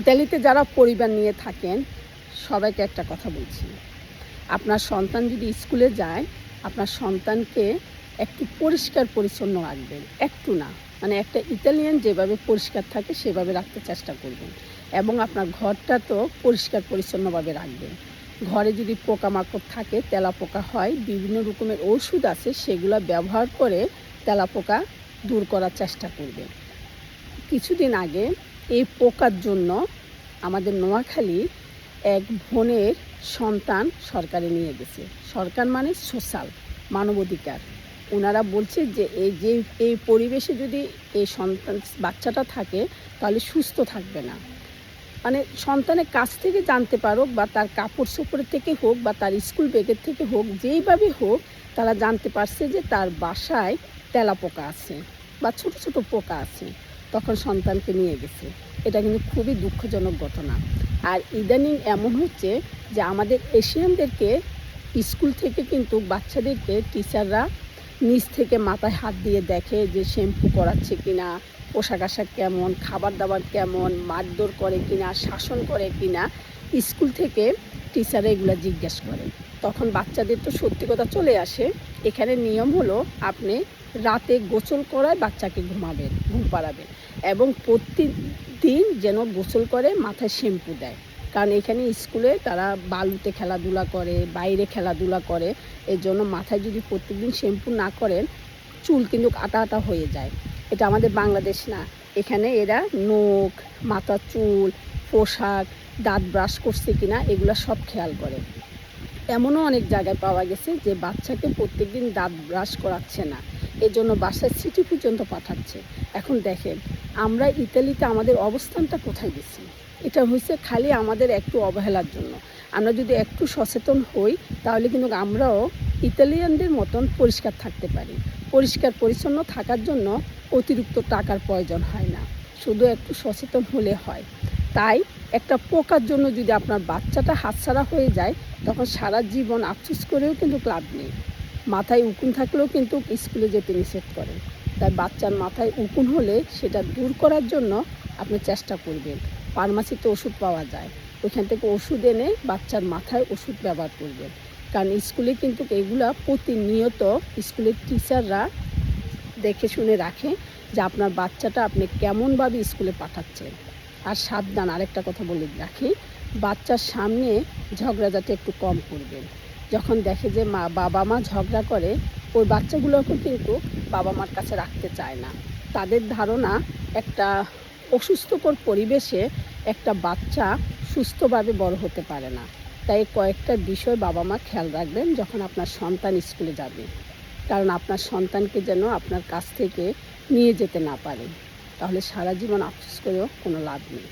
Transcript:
ইতালিতে যারা পরিবার নিয়ে থাকেন, সবাইকে একটা কথা বলছি। আপনার সন্তান যদি স্কুলে যায়, আপনার সন্তানকে একটু পরিষ্কার পরিচ্ছন্ন রাখবেন। একটু না মানে একটা ইতালিয়ান যেভাবে পরিষ্কার থাকে, সেভাবে রাখতে চেষ্টা করবেন। এবং আপনার ঘরটা তো পরিষ্কার পরিচ্ছন্নভাবে রাখবেন। ঘরে যদি পোকামাকড় থাকে তেলা পোকা হয়, বিভিন্ন রকমের ওষুধ আছে, সেগুলো ব্যবহার করে তেলা পোকা দূর করার চেষ্টা করবেন। কিছুদিন আগে এই পোকার জন্য আমাদের নোয়াখালী এক বোনের সন্তান সরকারে নিয়ে গেছে। সরকার মানে সোশ্যাল, মানবাধিকার। ওনারা বলছে যে এই যে, এই পরিবেশে যদি এই সন্তান, বাচ্চাটা থাকে, তাহলে সুস্থ থাকবে না। মানে সন্তানের কাছ থেকে জানতে পারুক বা তার কাপড় চোপড়ের থেকে হোক বা তার স্কুল ব্যাগের থেকে হোক, যেইভাবে হোক, তারা জানতে পারছে যে তার বাসায় তেলা পোকা আছে বা ছোট ছোট পোকা আছে। তখন সন্তানকে নিয়ে গেছে। এটা কিন্তু খুবই দুঃখজনক ঘটনা। আর ইদানিং এমন হচ্ছে যে আমাদের এশিয়ানদেরকে স্কুল থেকে কিন্তু বাচ্চাদেরকে টিচাররা নিচ থেকে মাথায় হাত দিয়ে দেখে যে শ্যাম্পু করাচ্ছে কিনা, পোশাক আশাক কেমন খাবার দাবার কেমন, মারধর করে কিনা, শাসন করে কিনা, স্কুল থেকে টিচাররা এগুলো জিজ্ঞেস করে। তখন বাচ্চাদের তো সত্যি কথা চলে আসে। এখানে নিয়ম হলো আপনি রাতে গোসল করায় বাচ্চাকে ঘুমাবেন, ঘুম পাড়াবেন এবং প্রতিদিন যেন গোসল করে, মাথায় শ্যাম্পু দেয়। কারণ এখানে স্কুলে তারা বালুতে খেলাধুলা করে, বাইরে খেলাধুলা করে এর জন্য মাথায় যদি প্রত্যেকদিন শ্যাম্পু না করেন, চুল কিন্তু আটা আটা হয়ে যায়। এটা আমাদের বাংলাদেশ না। এখানে এরা নখ, মাথা চুল, পোশাক, দাঁত ব্রাশ করছে কিনা, এগুলো সব খেয়াল করে। এমনও অনেক জায়গায় পাওয়া গেছে যে বাচ্চাকে প্রত্যেকদিন দাঁত ব্রাশ করাচ্ছে না। এর জন্য বাসায় সিটি পর্যন্ত পাঠাচ্ছে। এখন দেখেন, আমরা ইতালিতে আমাদের অবস্থানটা কোথায় গেছি? এটা হয়েছে খালি আমাদের একটু অবহেলার জন্য। আমরা যদি একটু সচেতন হই, তাহলে কিন্তু আমরাও ইতালিয়ানদের মতন পরিষ্কার থাকতে পারি। পরিষ্কার, পরিচ্ছন্ন থাকার জন্য অতিরিক্ত টাকার প্রয়োজন হয় না। শুধু একটু সচেতন হলে হয়। তাই একটা পোকার জন্য যদি আপনার বাচ্চাটা হাতছাড়া হয়ে যায়, তখন সারা জীবন আফসোস করেও কিন্তু লাভ নেই। মাথায় উকুন থাকলেও কিন্তু স্কুলে যেতে নিষেধ করে তাই বাচ্চার মাথায় উকুন হলে সেটা দূর করার জন্য আপনি চেষ্টা করবেন। ফার্মাসিতে ওষুধ পাওয়া যায়। ওইখান থেকে ওষুধ এনে বাচ্চার মাথায় ওষুধ ব্যবহার করবেন। কারণ স্কুলে কিন্তু এগুলা প্রতিনিয়ত স্কুলের টিচাররা দেখে শুনে রাখে যে আপনার বাচ্চাটা আপনি কেমনভাবে স্কুলে পাঠাচ্ছেন। আর সাবধান, আরেকটা কথা বলে রাখি, বাচ্চার সামনে ঝগড়া যাতে একটু কম করবেন। যখন দেখে যে মা, বাবা মা ঝগড়া করে, ওই বাচ্চাগুলোকে কিন্তু বাবা মার কাছে রাখতে চায় না। তাদের ধারণা একটা অসুস্থকর পরিবেশে একটা বাচ্চা সুস্থভাবে বড় হতে পারে না। তাই কয়েকটা বিষয় বাবা মা খেয়াল রাখবেন যখন আপনার সন্তান স্কুলে যাবে। কারণ আপনার সন্তানকে যেন আপনার কাছ থেকে নিয়ে যেতে না পারে। তাহলে সারা জীবন আফসোস করেও কোনো লাভ নেই।